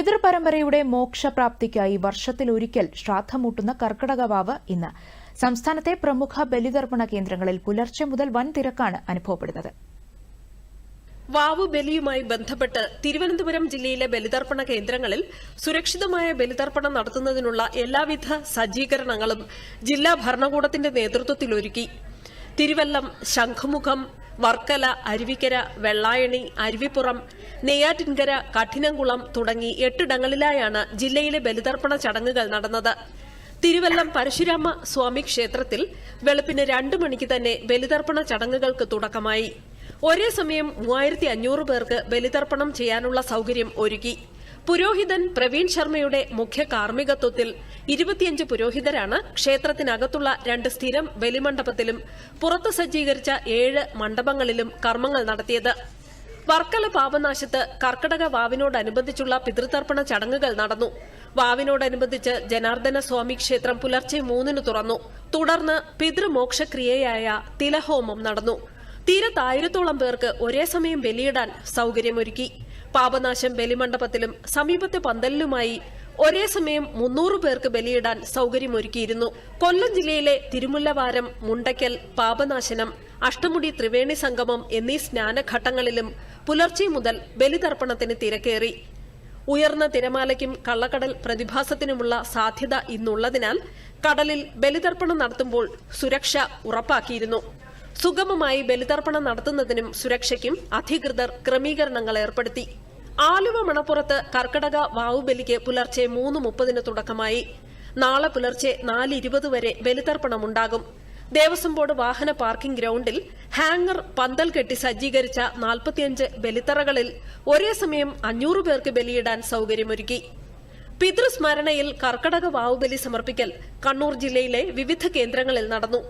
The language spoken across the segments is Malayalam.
പിതൃപരമ്പരയുടെ മോക്ഷപ്രാപ്തിക്കായി വർഷത്തിലൊരിക്കൽ ശ്രാദ്ധമൂട്ടുന്ന കർക്കിടകവാവ് ഇന്ന്. സംസ്ഥാനത്തെ പ്രമുഖ ബലിതർപ്പണ കേന്ദ്രങ്ങളിൽ പുലർച്ചെ മുതൽ വൻ തിരക്കാണ് അനുഭവപ്പെടുന്നത്. വാവു ബലിയുമായി ബന്ധപ്പെട്ട് തിരുവനന്തപുരം ജില്ലയിലെ ബലിതർപ്പണ കേന്ദ്രങ്ങളിൽ സുരക്ഷിതമായ ബലിതർപ്പണം നടത്തുന്നതിനുള്ള എല്ലാവിധ സജ്ജീകരണങ്ങളും ജില്ലാ ഭരണകൂടത്തിന്റെ നേതൃത്വത്തിൽ ഒരുക്കി തിരുവല്ലം ശംഖുമുഖം വർക്കല അരുവിക്കര വെള്ളായണി അരുവിപ്പുറം നെയ്യാറ്റിൻകര കഠിനംകുളം തുടങ്ങി എട്ടിടങ്ങളിലായാണ് ജില്ലയിലെ ബലിതർപ്പണ ചടങ്ങുകൾ നടന്നത്. തിരുവല്ലം പരശുരാമ സ്വാമി ക്ഷേത്രത്തിൽ വെളുപ്പിന് രണ്ടു മണിക്ക് തന്നെ ബലിതർപ്പണ ചടങ്ങുകൾക്ക് തുടക്കമായി. ഒരേ സമയം മൂവായിരത്തി അഞ്ഞൂറ് പേർക്ക് ബലിതർപ്പണം ചെയ്യാനുള്ള സൌകര്യം ഒരുക്കി. പുരോഹിതൻ പ്രവീൺ ശർമ്മയുടെ മുഖ്യ കാർമ്മികത്വത്തിൽ ഇരുപത്തിയഞ്ച് പുരോഹിതരാണ് ക്ഷേത്രത്തിനകത്തുള്ള രണ്ട് സ്ഥിരം ബലിമണ്ഡപത്തിലും പുറത്ത് സജ്ജീകരിച്ച ഏഴ് മണ്ഡപങ്ങളിലും കർമ്മങ്ങൾ നടത്തിയത്. വർക്കല പാപനാശത്ത് കർക്കടക വാവിനോടനുബന്ധിച്ചുള്ള പിതൃതർപ്പണ ചടങ്ങുകൾ നടന്നു. വാവിനോടനുബന്ധിച്ച് ജനാർദ്ദന സ്വാമി ക്ഷേത്രം പുലർച്ചെ മൂന്നിന് തുറന്നു. തുടർന്ന് പിതൃമോക്ഷക്രിയയായ തിലഹോമം നടന്നു. തീരത്തായിരത്തോളം പേർക്ക് ഒരേ സമയം ബലിയിടാൻ സൌകര്യമൊരുക്കി. പാപനാശം ബലിമണ്ഡപത്തിലും സമീപത്തെ പന്തലിലുമായി ഒരേ സമയം മുന്നൂറ് പേർക്ക് ബലിയിടാൻ സൗകര്യമൊരുക്കിയിരുന്നു. കൊല്ലം ജില്ലയിലെ തിരുമുല്ലവാരം മുണ്ടയ്ക്കൽ പാപനാശനം അഷ്ടമുടി ത്രിവേണി സംഗമം എന്നീ സ്നാനഘട്ടങ്ങളിലും പുലർച്ചെ മുതൽ ബലിതർപ്പണത്തിന് തിരക്കേറി. ഉയർന്ന തിരമാലയ്ക്കും കള്ളക്കടൽ പ്രതിഭാസത്തിനുമുള്ള സാധ്യത ഇന്നുള്ളതിനാൽ കടലിൽ ബലിതർപ്പണം നടത്തുമ്പോൾ സുരക്ഷ ഉറപ്പാക്കിയിരുന്നു. സുഗമമായി ബലിതർപ്പണം നടത്തുന്നതിനും സുരക്ഷയ്ക്കും അധികൃതർ ക്രമീകരണങ്ങൾ ഏർപ്പെടുത്തി. ആലുവ മണപ്പുറത്ത് കർക്കടക വാവുബലിക്ക് പുലർച്ചെ മൂന്ന് മുപ്പതിന് തുടക്കമായി. നാളെ പുലർച്ചെ നാല് ഇരുപത് വരെ ബലിതർപ്പണമുണ്ടാകും. ദേവസ്വം ബോർഡ് വാഹന പാർക്കിംഗ് ഗ്രൌണ്ടിൽ ഹാങ്ങർ പന്തൽ കെട്ടി സജ്ജീകരിച്ച നാൽപ്പത്തിയഞ്ച് ബലിത്തറകളിൽ ഒരേ സമയം അഞ്ഞൂറ് പേർക്ക് ബലിയിടാൻ സൌകര്യമൊരുക്കി. പിതൃസ്മരണയിൽ കർക്കടക വാവുബലി സമർപ്പിക്കൽ കണ്ണൂർ ജില്ലയിലെ വിവിധ കേന്ദ്രങ്ങളിൽ നടന്നു.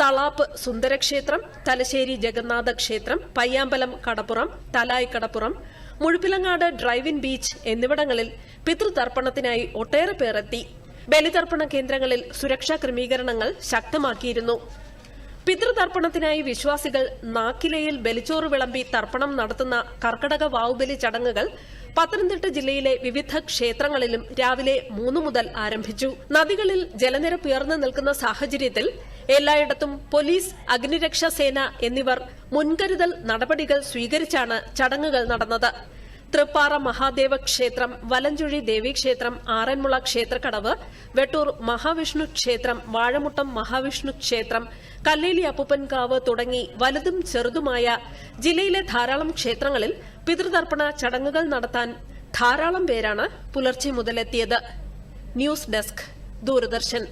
തളാപ്പ് സുന്ദരക്ഷേത്രം തലശ്ശേരി ജഗന്നാഥ ക്ഷേത്രം പയ്യാമ്പലം കടപ്പുറം തലായ് കടപ്പുറം മുഴുപ്പിലങ്ങാട് ഡ്രൈവിൻ ബീച്ച് എന്നിവിടങ്ങളിൽ പിതൃതർപ്പണത്തിനായി ഒട്ടേറെ പേർ എത്തി ബലിതർപ്പണ കേന്ദ്രങ്ങളിൽ സുരക്ഷാ ക്രമീകരണങ്ങൾ ശക്തമാക്കിയിരുന്നു. പിതൃതർപ്പണത്തിനായി വിശ്വാസികൾ നാക്കിലയിൽ ബലിച്ചോറ് വിളമ്പി തർപ്പണം നടത്തുന്ന കർക്കടക വാവുബലി ചടങ്ങുകൾ പത്തനംതിട്ട ജില്ലയിലെ വിവിധ ക്ഷേത്രങ്ങളിലും രാവിലെ മൂന്നു മുതൽ ആരംഭിച്ചു. നദികളിൽ ജലനിരപ്പ് ഉയർന്നു നിൽക്കുന്ന സാഹചര്യത്തിൽ എല്ലായിടത്തും പോലീസ് അഗ്നിരക്ഷാ സേന എന്നിവർ മുൻകരുതൽ നടപടികൾ സ്വീകരിച്ചാണ് ചടങ്ങുകൾ നടന്നത്. തൃപ്പാറ മഹാദേവ ക്ഷേത്രം വലഞ്ചുഴി ദേവീക്ഷേത്രം ആറന്മുള ക്ഷേത്രക്കടവ് വെട്ടൂർ മഹാവിഷ്ണു ക്ഷേത്രം വാഴമുട്ടം മഹാവിഷ്ണു ക്ഷേത്രം കല്ലേലി അപ്പുപ്പൻകാവ് തുടങ്ങി വലുതും ചെറുതുമായ ജില്ലയിലെ ധാരാളം ക്ഷേത്രങ്ങളിൽ പിതൃതർപ്പണ ചടങ്ങുകൾ നടത്താൻ ധാരാളം പേരാണ് പുലർച്ചെ മുതലെത്തിയത്. News desk Doordarshan.